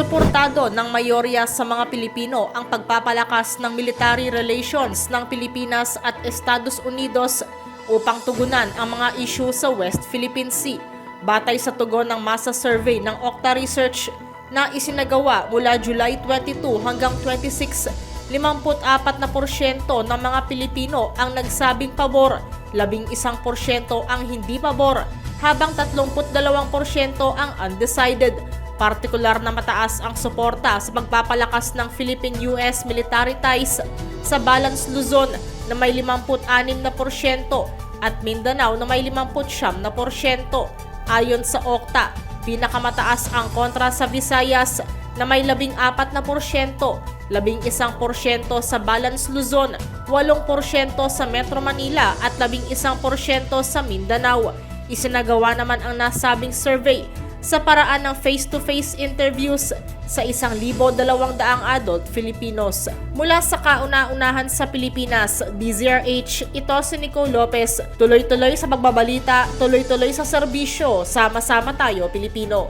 Suportado ng mayorya sa mga Pilipino ang pagpapalakas ng military relations ng Pilipinas at Estados Unidos upang tugunan ang mga issue sa West Philippine Sea. Batay sa tugon ng masa survey ng Okta Research na isinagawa mula July 22 hanggang 26, 54% ng mga Pilipino ang nagsabing pabor, 11% ang hindi pabor, habang 32% ang undecided. Partikular na mataas ang suporta sa pagpapalakas ng Philippine-US military ties sa Balance Luzon na may 56% at Mindanao na may 59%. Ayon sa OCTA, pinakamataas ang kontra sa Visayas na may 14%, 11% sa Balance Luzon, 8% sa Metro Manila at 11% sa Mindanao. Isinagawa naman ang nasabing survey sa paraan ng face-to-face interviews sa 1,200 adult Filipinos. Mula sa kauna-unahan sa Pilipinas, DZRH, ito si Nico Lopez. Tuloy-tuloy sa pagbabalita, tuloy-tuloy sa serbisyo, sama-sama tayo Pilipino.